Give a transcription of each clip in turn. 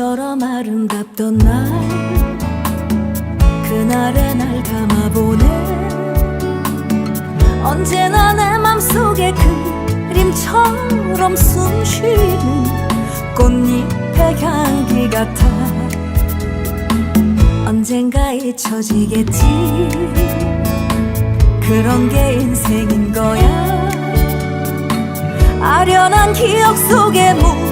아름답던 날 그날의 날 담아보네. 언제나 내 맘속에 그림처럼 숨쉬는 꽃잎의 향기 같아. 언젠가 잊혀지겠지. 그런 게 인생인 거야. 아련한 기억 속에 묻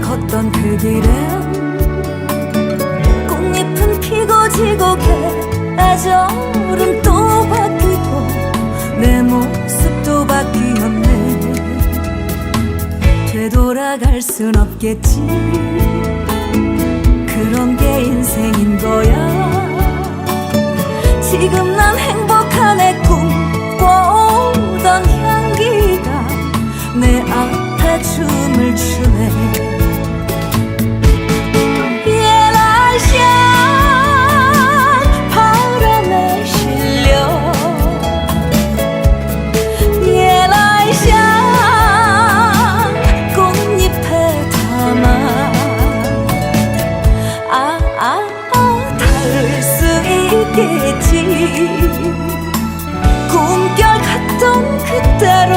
걷던 그 길엔 꽃잎은 피고 지고 계절은 또 바뀌고 내 모습도 바뀌었네. 되돌아갈 순 없겠지. 그런 게 인생인 거야. 지금 난 행복한 애 꿈꿔오던 향기가 내 앞에 춤을 추네 있겠지. 꿈결 같던 그때로